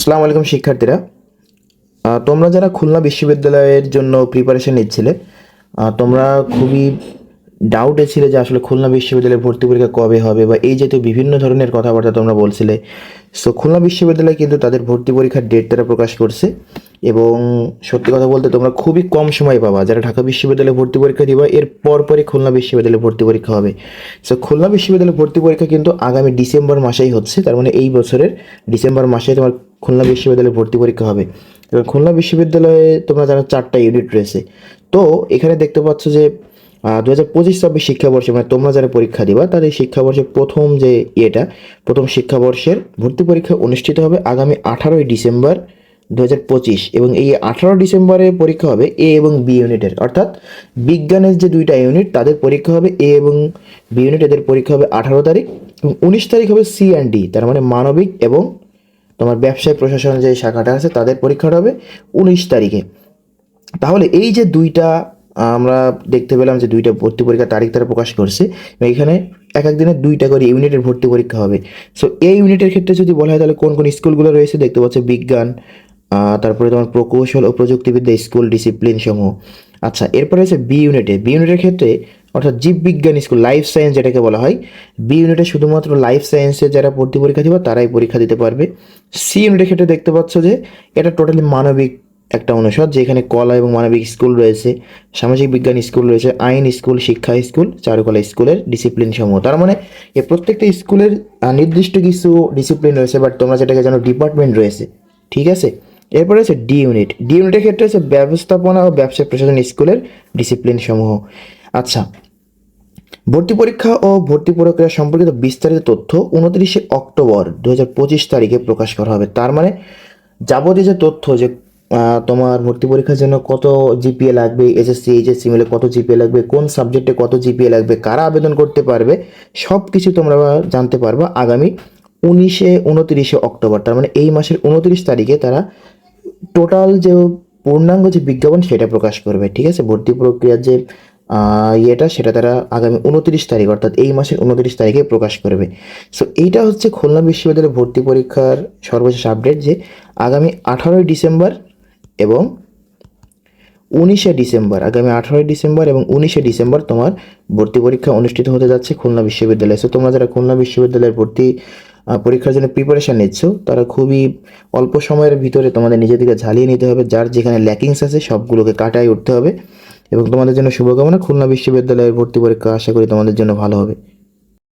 আসসালামু আলাইকুম, শিক্ষার্থীরা। তোমরা যারা খুলনা বিশ্ববিদ্যালয়ের জন্য প্রিপারেশন নিচ্ছিলে তোমরা খুবই ডাউটে ছিলে যে আসলে খুলনা বিশ্ববিদ্যালয়ের ভর্তি পরীক্ষা কবে হবে বা এই জাতীয় বিভিন্ন ধরনের কথাবার্তা তোমরা বলছিলে। সো খুলনা বিশ্ববিদ্যালয় কিন্তু তাদের ভর্তি পরীক্ষার ডেট তারা প্রকাশ করছে এবং সত্যি কথা বলতে তোমরা খুবই কম সময় পাবা যারা ঢাকা বিশ্ববিদ্যালয়ে ভর্তি পরীক্ষা দিবা, এর পরপরই খুলনা বিশ্ববিদ্যালয়ে ভর্তি পরীক্ষা হবে। সো খুলনা বিশ্ববিদ্যালয়ে ভর্তি পরীক্ষা কিন্তু আগামী ডিসেম্বর মাসেই হচ্ছে, তার মানে এই বছরের ডিসেম্বর মাসে তোমার খুলনা বিশ্ববিদ্যালয়ে ভর্তি পরীক্ষা হবে। এবং খুলনা বিশ্ববিদ্যালয়ে তোমরা জানো চারটা ইউনিট রয়েছে। তো এখানে দেখতে পাচ্ছ যে দু হাজার পঁচিশ ছাব্বিশ শিক্ষাবর্ষে মানে তোমরা যারা পরীক্ষা দিবা, তাদের শিক্ষাবর্ষের প্রথম যে ইয়েটা, প্রথম শিক্ষাবর্ষের ভর্তি পরীক্ষা অনুষ্ঠিত হবে আগামী আঠারোই ডিসেম্বর দু হাজার পঁচিশ। এবং এই আঠারো ডিসেম্বরে পরীক্ষা হবে এ এবং বি ইউনিটের অর্থাৎ বিজ্ঞানের যে দুইটা ইউনিট তাদের পরীক্ষা হবে এ এবং বি ইউনিট এদের পরীক্ষা হবে আঠারো তারিখ এবং উনিশ তারিখ হবে সি অ্যান্ড ডি তার মানে মানবিক এবং তোমার ব্যবসায় প্রশাসন যে শাখাটা আছে, তাদের পরীক্ষাটা হবে উনিশ তারিখে। তাহলে এই যে দুইটা, আমরা দেখতে পেলাম যে দুইটা ভর্তি পরীক্ষার তারিখ তারা প্রকাশ করছে, এখানে এক এক দিনে দুইটা করে ইউনিটের ভর্তি পরীক্ষা হবে। সো এই ইউনিটের ক্ষেত্রে যদি বলা হয়, তাহলে কোন কোন স্কুলগুলো রয়েছে? দেখতে পাচ্ছ বিজ্ঞান তারপরে তোমার প্রকৌশল ও প্রযুক্তিবিদ্যা, স্কুল, ডিসিপ্লিন সমূহ। আচ্ছা এরপরে আছে বি ইউনিটে। বি ইউনিটের ক্ষেত্রে অর্থাৎ জীববিজ্ঞান স্কুল লাইফ সায়েন্স যেটাকে বলা হয় বি ইউনিটে শুধুমাত্র লাইফ সায়েন্সে যারা ভর্তি পরীক্ষা দিব, তারাই পরীক্ষা দিতে পারবে। সি ইউনিটের ক্ষেত্রে দেখতে পাচ্ছ যে, এটা টোটালি মানবিক একটা অনুষদ, যেখানে কলা এবং মানবিক স্কুল রয়েছে, সামাজিক বিজ্ঞান স্কুল রয়েছে, আইন স্কুল শিক্ষা স্কুল চারুকলা স্কুলের ডিসিপ্লিন সমূহ। তার মানে এ প্রত্যেকটা স্কুলের নির্দিষ্ট কিছু ডিসিপ্লিন রয়েছে বাট তোমরা যেটাকে জানো ডিপার্টমেন্ট রয়েছে। ঠিক আছে? এরপরে আছে ডি ইউনিট ডি ইউনিটের ক্ষেত্রে আছে ব্যবস্থাপনা ও ব্যবসা প্রশাসন স্কুলের ডিসিপ্লিন সমূহ। আচ্ছা ভর্তি পরীক্ষা ও ভর্তি প্রক্রিয়া সম্পর্কিত বিস্তারিত তথ্য উনত্রিশে অক্টোবর দু হাজার পঁচিশ তারিখে প্রকাশ করা হবে। তার মানে যাবতীয় যে তথ্য যে তোমার ভর্তি পরীক্ষার জন্য কত জিপিএ লাগবে এসএসসি এইচএসসি মিলে কত জিপিএ লাগবে, কোন সাবজেক্টে কত জিপিএ লাগবে, কারা আবেদন করতে পারবে সব কিছু তোমরা জানতে পারবা আগামী উনিশে উনত্রিশে অক্টোবর। তার মানে এই মাসের উনত্রিশ তারিখে তারা টোটাল যে পূর্ণাঙ্গ যে বিজ্ঞাপন সেটা প্রকাশ করবে, ঠিক আছে? ভর্তি প্রক্রিয়ার যে ইয়েটা, সেটা তারা আগামী উনত্রিশ তারিখ, অর্থাৎ এই মাসের উনত্রিশ তারিখে প্রকাশ করবে। সো এইটা হচ্ছে খুলনা বিশ্ববিদ্যালয়ের ভর্তি পরীক্ষার সর্বশেষ আপডেট যে আগামী আঠারোই ডিসেম্বর এবং উনিশে ডিসেম্বর, আগামী আঠারোই ডিসেম্বর এবং উনিশে ডিসেম্বর তোমার ভর্তি পরীক্ষা অনুষ্ঠিত হতে যাচ্ছে খুলনা বিশ্ববিদ্যালয়ে। সো তোমরা যারা খুলনা বিশ্ববিদ্যালয়ের ভর্তি পরীক্ষার জন্য প্রিপারেশান নিচ্ছ, তারা খুবই অল্প সময়ের ভিতরে তোমাদের নিজেদেরকে ঝালিয়ে নিতে হবে। যার যেখানে ল্যাকিংস আছে, সবগুলোকে কাটাই উঠতে হবে। এবং তোমাদের জন্য শুভকামনা। খুলনা বিশ্ববিদ্যালয়ের ভর্তি পরীক্ষা আশা করি তোমাদের জন্য ভালো হবে।